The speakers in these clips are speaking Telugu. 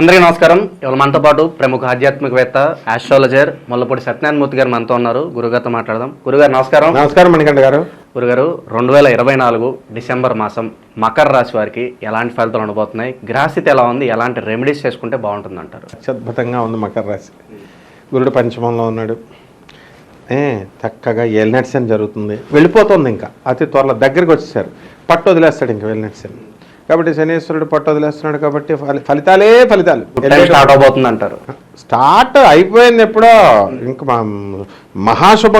అందరికీ నమస్కారం. ఇవాళ మనతో పాటు ప్రముఖ ఆధ్యాత్మికవేత్త ఆస్ట్రాలజర్ ముల్లపూడి సత్యనారాయణ మూర్తి గారు మనతో ఉన్నారు. గురుగారితో మాట్లాడదాం. గురుగారు నమస్కారం. నమస్కారం మణికంఠ గారు. గురుగారు రెండు వేల ఇరవై నాలుగు డిసెంబర్ మాసం మకర రాశి వారికి ఎలాంటి ఫలితాలు ఉండబోతున్నాయి? గ్రహస్థితి ఎలా ఉంది? ఎలాంటి రెమెడీస్ చేసుకుంటే బాగుంటుంది అంటారు అత్యద్భుతంగా ఉంది మకర రాశి. గురుడు పంచమంలో ఉన్నాడు. ఏ చక్కగా ఏలినట్సన్ జరుగుతుంది. వెళ్ళిపోతుంది ఇంకా. అతి త్వరలో దగ్గరికి వచ్చేసారు. పట్టు వదిలేస్తాడు ఇంకా వెళ్ళినట్సన్ కాబట్టి శనీశ్వరుడు పట్టు వదిలేస్తున్నాడు కాబట్టి ఫలి- ఫలితాలే ఫలితాలు. స్టార్ట్ అవబోతుంది అంటారు స్టార్ట్ అయిపోయింది ఎప్పుడో ఇంకా మహాశుభ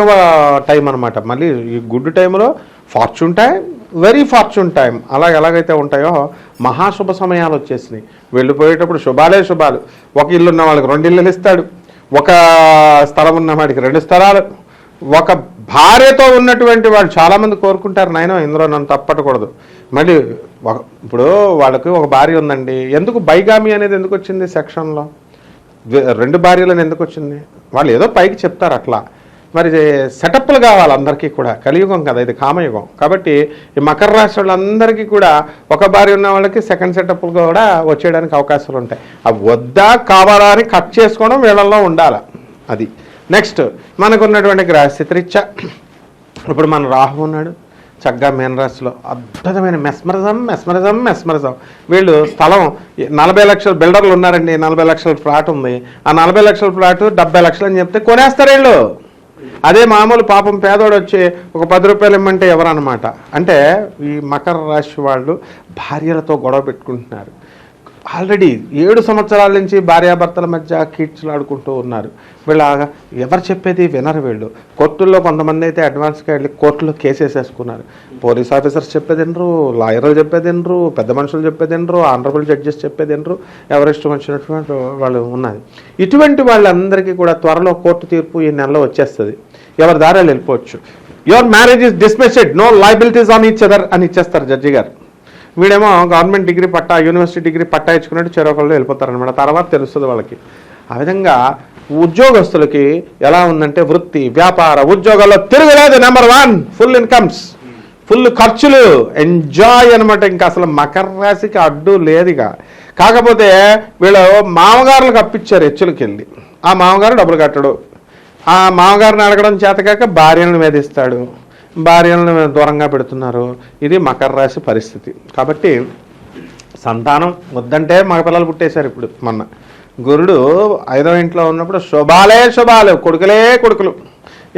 టైం అనమాట మళ్ళీ ఈ గుడ్ టైంలో fortune time very fortune time. అలాగ ఎలాగైతే ఉంటాయో మహాశుభ సమయాలు వచ్చేసినాయి. వెళ్ళిపోయేటప్పుడు శుభాలే శుభాలు. ఒక ఇల్లు ఉన్న వాళ్ళకి రెండు ఇల్లులు ఇస్తాడు. ఒక స్థలం ఉన్న వాడికి రెండు స్థలాలు. ఒక భార్యతో ఉన్నటువంటి వాళ్ళు చాలామంది కోరుకుంటారు నాయన ఇందులో నన్ను తప్పటకూడదు మళ్ళీ ఒక- ఇప్పుడు వాళ్ళకి ఒక భార్య ఉందండి. ఎందుకు బైగామి అనేది ఎందుకు వచ్చింది సెక్షన్లో? రెండు భార్యలను ఎందుకు వచ్చింది? వాళ్ళు ఏదో పైకి చెప్తారు అట్లా. మరి సెటప్లు కావాలి అందరికీ కూడా. కలియుగం కదా ఇది కామయుగం. కాబట్టి ఈ మకర రాశి వాళ్ళందరికీ కూడా ఒక భార్య ఉన్న వాళ్ళకి సెకండ్ సెటప్లు కూడా వచ్చేయడానికి అవకాశాలు ఉంటాయి. అవి వద్దా కావాలా అని కట్ చేసుకోవడం వీళ్ళల్లో ఉండాలి. అది. నెక్స్ట్ మనకున్నటువంటి గ్రహస్థితి రీత్యా ఇప్పుడు మన రాహు ఉన్నాడు. చక్కగా మీనరాశిలో అద్భుతమైన మెస్మరిజం మెస్మరిజం మెస్మరిజం. వీళ్ళు స్థలం నలభై లక్షల బిల్డర్లు ఉన్నారండి. నలభై లక్షల ఫ్లాట్ ఉంది. ఆ నలభై లక్షల ఫ్లాట్ డెబ్బై లక్షలు అని చెప్తే కొనేస్తారు వీళ్ళు. అదే మామూలు పాపం పేదోడు వచ్చి ఒక పది రూపాయలు ఇమ్మంటే ఎవరన్నమాట? అంటే ఈ మకర రాశి వాళ్ళు భార్యలతో గొడవ పెట్టుకుంటున్నారు. ఆల్రెడీ ఏడు సంవత్సరాల నుంచి భార్యాభర్తల మధ్య కీడ్చులాడుకుంటూ ఉన్నారు. వీళ్ళ ఎవరు చెప్పేది వినరు వీళ్ళు. కోర్టుల్లో కొంతమంది అయితే అడ్వాన్స్గా వెళ్ళి కోర్టులో కేసేసేసుకున్నారు. పోలీస్ ఆఫీసర్స్ చెప్పేది వినరు లాయర్లు చెప్పేది వినరు పెద్ద మనుషులు చెప్పేది వినరు ఆనరబుల్ జడ్జెస్ చెప్పేది వినరు ఎవరిష్టం వచ్చినటువంటి వాళ్ళు ఉన్నది ఇటువంటి వాళ్ళందరికీ కూడా త్వరలో కోర్టు తీర్పు ఈ నెలలో వచ్చేస్తుంది. ఎవరి దారాలు వెళ్ళిపోవచ్చు. Your marriage is dismissed no liabilities on each other అని ఇచ్చేస్తారు జడ్జి గారు. వీడేమో గవర్నమెంట్ డిగ్రీ పట్టా యూనివర్సిటీ డిగ్రీ పట్టా ఇచ్చుకున్నట్టు చెరొకళ్ళు వెళ్ళిపోతారనమాట తర్వాత తెలుస్తుంది వాళ్ళకి. ఆ విధంగా ఉద్యోగస్తులకి ఎలా ఉందంటే వృత్తి వ్యాపార ఉద్యోగాల్లో తిరగలేదు number one full incomes full ఖర్చులు. ఎంజాయ్ అనమాట ఇంకా అసలు మకర రాశికి అడ్డు లేదు ఇక కాకపోతే వీళ్ళు మామగారులకు అప్పించారు హెచ్చులకి వెళ్ళి ఆ మామగారు డబ్బులు కట్టడు. ఆ మామగారిని అడగడం చేతకాక భార్యను వేధిస్తాడు. భార్యలను దూరంగా పెడుతున్నారు. ఇది మకర రాశి పరిస్థితి. కాబట్టి సంతానం వద్దంటే మగ పిల్లలు పుట్టేశారు ఇప్పుడు మొన్న. గురుడు ఐదో ఇంట్లో ఉన్నప్పుడు శుభాలే శుభాలు కొడుకులే కొడుకులు.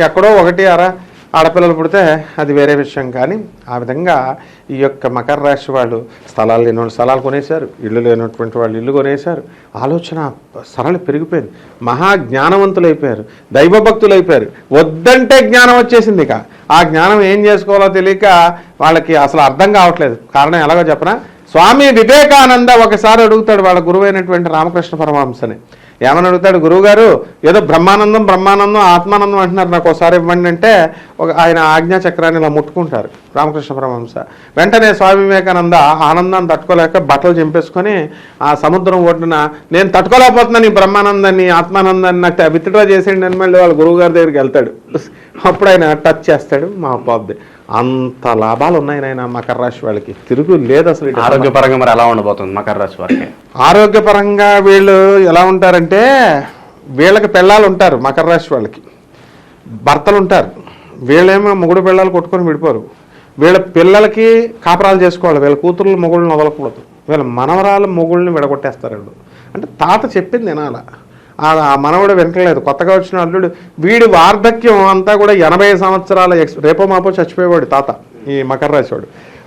ఎక్కడో ఒకటి అరా ఆడపిల్లలు పుడితే అది వేరే విషయం కానీ ఆ విధంగా ఈ యొక్క మకర రాశి వాళ్ళు స్థలాలు లేని స్థలాలు కొనేశారు ఇల్లు లేనటువంటి వాళ్ళు ఇల్లు కొనేశారు. ఆలోచన సరళి పెరిగిపోయింది. మహా జ్ఞానవంతులు అయిపోయారు దైవభక్తులు అయిపోయారు వద్దంటే జ్ఞానం వచ్చేసింది ఇక. ఆ జ్ఞానం ఏం చేసుకోవాలో తెలియక వాళ్ళకి అసలు అర్థం కావట్లేదు. కారణం ఎలాగో చెప్పనా? స్వామి వివేకానంద ఒకసారి అడుగుతాడు వాళ్ళ గురువైనటువంటి రామకృష్ణ పరమహంసని. ఏమని అడుగుతాడు గురువుగారు ఏదో బ్రహ్మానందం బ్రహ్మానందం ఆత్మానందం అంటున్నారు నాకు ఒకసారి ఇవ్వండి అంటే ఒక ఆయన ఆజ్ఞా చక్రాన్ని ఇలా ముట్టుకుంటారు రామకృష్ణ పరమహంస. వెంటనే స్వామి వివేకానంద ఆనందాన్ని తట్టుకోలేక బట్టలు చింపేసుకొని ఆ సముద్రం ఒడ్డున నేను తట్టుకోలేకపోతున్నాను ఈ బ్రహ్మానందాన్ని ఆత్మానందాన్ని నాకు విత్డ్రా చేసేయండి అని మళ్ళీ వాళ్ళ గురువు గారి దగ్గరికి వెళ్తాడు. అప్పుడు ఆయన టచ్ చేస్తాడు మా బాబుది అంత లాభాలు ఉన్నాయి నాయన మకర రాశి వాళ్ళకి. తిరుగు లేదు అసలు. ఆరోగ్యపరంగా మరి ఎలా ఉండబోతుంది మకర రాశి వారికి? ఆరోగ్యపరంగా వీళ్ళు ఎలా ఉంటారంటే వీళ్ళకి పెళ్ళాలు ఉంటారు మకర రాశి వాళ్ళకి. భర్తలు ఉంటారు. వీళ్ళేమో మొగుడు పిల్లలు కొట్టుకొని విడిపోరు. వీళ్ళ పిల్లలకి కాపరాలు చేసుకోవాలి. వీళ్ళ కూతుర్లు మొగుళ్ళని వదలకూడదు. వీళ్ళ మనవరాలు మొగుళ్ళని విడగొట్టేస్తారు అంటే తాత చెప్పింది వినాల? ఆ ఆ మనవడు వినట్లేదు కొత్తగా వచ్చిన అల్లుడు వీడి వార్ధక్యం అంతా కూడా ఎనభై సంవత్సరాల ఎక్స్ రేపో మాపో చచ్చిపోయేవాడు తాత ఈ మకర రాశివాడు.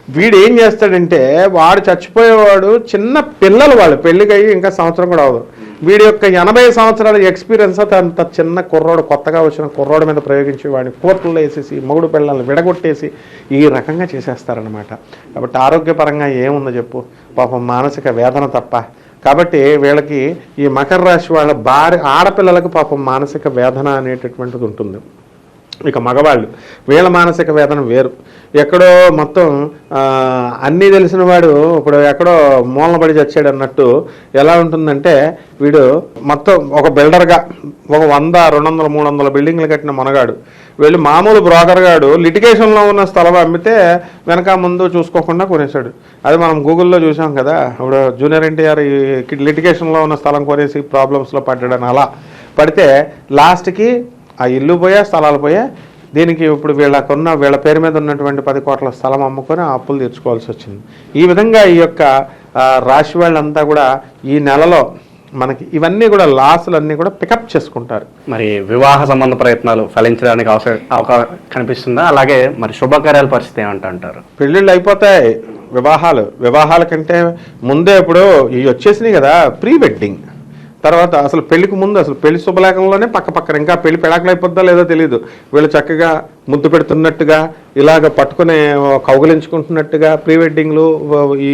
వీడు ఏం చేస్తాడంటే వాడు చచ్చిపోయేవాడు చిన్న పిల్లలు వాళ్ళు పెళ్ళికి ఇంకా సంవత్సరం కూడా అవదు వీడి యొక్క ఎనభై సంవత్సరాల ఎక్స్పీరియన్స్ అంత చిన్న కుర్రోడు కొత్తగా వచ్చిన కుర్రోడు మీద ప్రయోగించి వాడిని కోర్టులో వేసేసి మొగుడు పిల్లల్ని విడగొట్టేసి ఈ రకంగా చేసేస్తారనమాట కాబట్టి ఆరోగ్యపరంగా ఏముందో చెప్పు. పాపం మానసిక వేదన తప్ప కాబట్టి వీళ్ళకి ఈ మకర రాశి వాళ్ళ భార్య ఆడపిల్లలకు పాపం మానసిక వేదన అనేటటువంటిది ఉంటుంది. ఇక మగవాళ్ళు. వీళ్ళ మానసిక వేదన వేరు. ఎక్కడో మొత్తం అన్నీ తెలిసిన వాడు ఇప్పుడు ఎక్కడో మూలనబడి చచ్చాడు అన్నట్టు ఎలా ఉంటుందంటే వీడు మొత్తం ఒక బిల్డర్గా ఒక వంద రెండు వందల మూడు వందల బిల్డింగ్లు కట్టిన మనగాడు. వీళ్ళు మామూలు బ్రోకర్ గాడు లిటిగేషన్లో ఉన్న స్థలం అమ్మితే వెనక ముందు చూసుకోకుండా కొనేశాడు. అది మనం గూగుల్లో చూసాం కదా ఇప్పుడు జూనియర్ ఎన్టీఆర్ ఈ లిటిగేషన్లో ఉన్న స్థలం కొనేసి ప్రాబ్లమ్స్లో పడ్డాడని అలా. పడితే లాస్ట్కి ఆ ఇల్లు పోయా స్థలాలు పోయా దీనికి ఇప్పుడు వీళ్ళకున్న వీళ్ళ పేరు మీద ఉన్నటువంటి పది కోట్ల స్థలం అమ్ముకొని ఆ అప్పులు తీర్చుకోవాల్సి వచ్చింది. ఈ విధంగా ఈ యొక్క రాశి వాళ్ళంతా కూడా ఈ నెలలో మనకి ఇవన్నీ కూడా లాసులు అన్నీ కూడా పికప్ చేసుకుంటారు. మరి వివాహ సంబంధ ప్రయత్నాలు ఫలించడానికి అవసరం అవకాశం కనిపిస్తుందా? అలాగే మరి శుభకార్యాల పరిస్థితి ఏమంట అంటారు పెళ్ళిళ్ళు అయిపోతాయి వివాహాలు. వివాహాల కంటే ముందే ఇప్పుడు ఇవి వచ్చేసినాయి కదా ప్రీ వెడ్డింగ్ తర్వాత అసలు పెళ్ళికి ముందు అసలు పెళ్ళి శుభలేఖంలోనే పక్క పక్కన ఇంకా పెళ్ళి పెడాకులు అయిపోద్దా లేదో తెలియదు వీళ్ళు చక్కగా ముద్దు పెడుతున్నట్టుగా ఇలాగ పట్టుకునే కౌగులించుకుంటున్నట్టుగా ప్రీ వెడ్డింగ్లు ఈ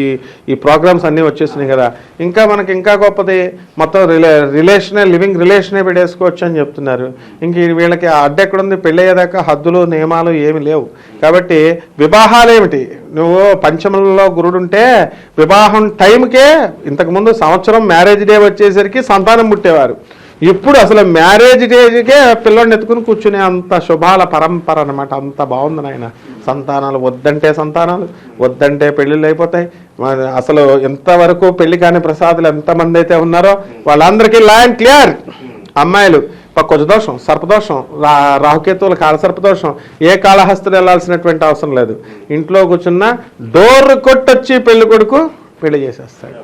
ఈ ప్రోగ్రామ్స్ అన్నీ వచ్చేసినాయి కదా. ఇంకా మనకి ఇంకా గొప్పది మొత్తం రిలే రిలేషనే లివింగ్ రిలేషనే పెట్టేసుకోవచ్చు అని చెప్తున్నారు. ఇంక వీళ్ళకి ఆ ఎక్కడుంది? పెళ్ళి అయ్యేదాకా హద్దులు నియమాలు ఏమి లేవు. కాబట్టి వివాహాలు ఏమిటి? నువ్వు పంచమంలో గురుడుంటే వివాహం టైంకే ఇంతకుముందు సంవత్సరం మ్యారేజ్ డే వచ్చేసరికి సంతానం పుట్టేవారు. ఇప్పుడు అసలు మ్యారేజ్ డేజ్కే పిల్లల్ని ఎత్తుకుని కూర్చునే అంత శుభాల పరంపర అనమాట అంత బాగుంది నాయన. సంతానాలు వద్దంటే సంతానాలు వద్దంటే పెళ్ళిళ్ళు అయిపోతాయి. అసలు ఎంతవరకు పెళ్ళి కాని ప్రసాదులు ఎంతమంది అయితే ఉన్నారో వాళ్ళందరికీ ల్యాండ్ క్లియర్. అమ్మాయిలు పక్కొజ దోషం సర్పదోషం రా రాహుకేతువుల కాలసర్పదోషం ఏ కాళహస్తులు వెళ్ళాల్సినటువంటి అవసరం లేదు. ఇంట్లో కూర్చున్న డోర్ కొట్టొచ్చి పెళ్ళి కొడుకు పెళ్ళి చేసేస్తాడు.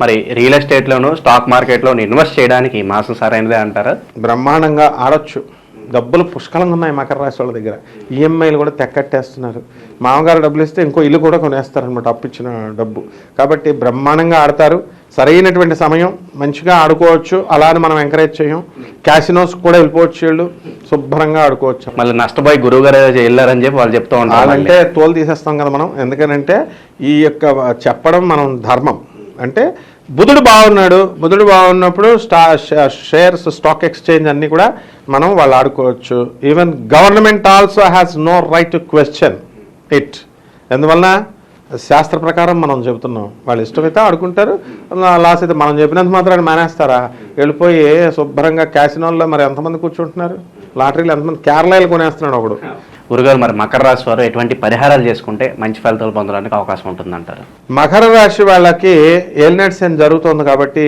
మరి రియల్ ఎస్టేట్లోను స్టాక్ మార్కెట్లోను ఇన్వెస్ట్ చేయడానికి మాసం సరైనదే అంటారా? బ్రహ్మాండంగా ఆడొచ్చు. డబ్బులు పుష్కలంగా ఉన్నాయి మకర రాశి వాళ్ళ దగ్గర. ఈఎంఐలు కూడా తెక్కట్టేస్తున్నారు. మామగారు డబ్బులు ఇస్తే ఇంకో ఇల్లు కూడా కొనేస్తారనమాట అప్పిచ్చిన డబ్బు. కాబట్టి బ్రహ్మాండంగా ఆడతారు. సరైనటువంటి సమయం మంచిగా ఆడుకోవచ్చు. అలా అని మనం ఎంకరేజ్ చేయం. క్యాసినోస్ కూడా వెళ్ళిపోవచ్చు వీళ్ళు. శుభ్రంగా ఆడుకోవచ్చు. మళ్ళీ నష్టపోయి గురువు గారు వెళ్ళారని చెప్పి వాళ్ళు చెప్తూ ఉంటారు అలాంటే తోలు తీసేస్తాం కదా మనం. ఎందుకనంటే ఈ యొక్క చెప్పడం మనం ధర్మం. అంటే బుధుడు బాగున్నాడు. బుధుడు బాగున్నప్పుడు స్టా షేర్స్ స్టాక్ ఎక్స్చేంజ్ అన్నీ కూడా మనం వాళ్ళు ఆడుకోవచ్చు. Even government also has no right to question it ఎందువలన? శాస్త్ర ప్రకారం మనం చెబుతున్నాం. వాళ్ళు ఇష్టమైతే ఆడుకుంటారు. లాస్ అయితే మనం చెప్పినంత మాత్రాన్ని మానేస్తారా? వెళ్ళిపోయి శుభ్రంగా క్యాసినోల్లో మరి ఎంతమంది కూర్చుంటున్నారు? లాటరీలు ఎంతమంది? కేరళలో కొనేస్తున్నాడు ఒకడు. గురుగారు మరి మకర రాశి వారు ఎటువంటి పరిహారాలు చేసుకుంటే మంచి ఫలితాలు పొందడానికి అవకాశం ఉంటుందంటారు? మకర రాశి వాళ్ళకి ఏలినట్ శని జరుగుతుంది కాబట్టి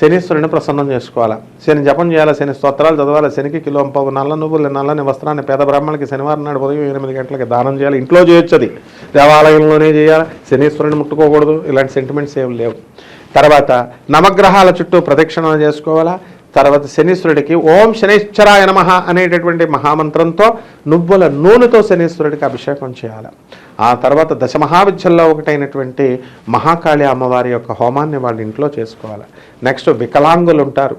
శనీశ్వరుని ప్రసన్నం చేసుకోవాలి? శని జపం చేయాలి? శని స్తోత్రాలు చదవాలి? శనికి కిలో పావు నల్ల నువ్వులు నల్లని వస్త్రాన్ని పేద బ్రాహ్మణులకి శనివారం నాడు ఉదయం ఎనిమిది గంటలకి దానం చేయాలి. ఇంట్లో చేయొచ్చు అది. దేవాలయంలోనే చేయాలి? శనీశ్వరుని ముట్టుకోకూడదు. ఇలాంటి సెంటిమెంట్స్ ఏమి లేవు. తర్వాత నవగ్రహాల చుట్టూ ప్రదక్షిణలు చేసుకోవాలా? తర్వాత శనీశ్వరుడికి ఓం శనీశ్వరాయ నమ అనేటటువంటి మహామంత్రంతో నువ్వుల నూనెతో శనీశ్వరుడికి అభిషేకం చేయాలి. ఆ తర్వాత దశమహావిద్యల్లో ఒకటైనటువంటి మహాకాళి అమ్మవారి యొక్క హోమాన్ని వాళ్ళ ఇంట్లో చేసుకోవాలి. నెక్స్ట్ వికలాంగులు ఉంటారు.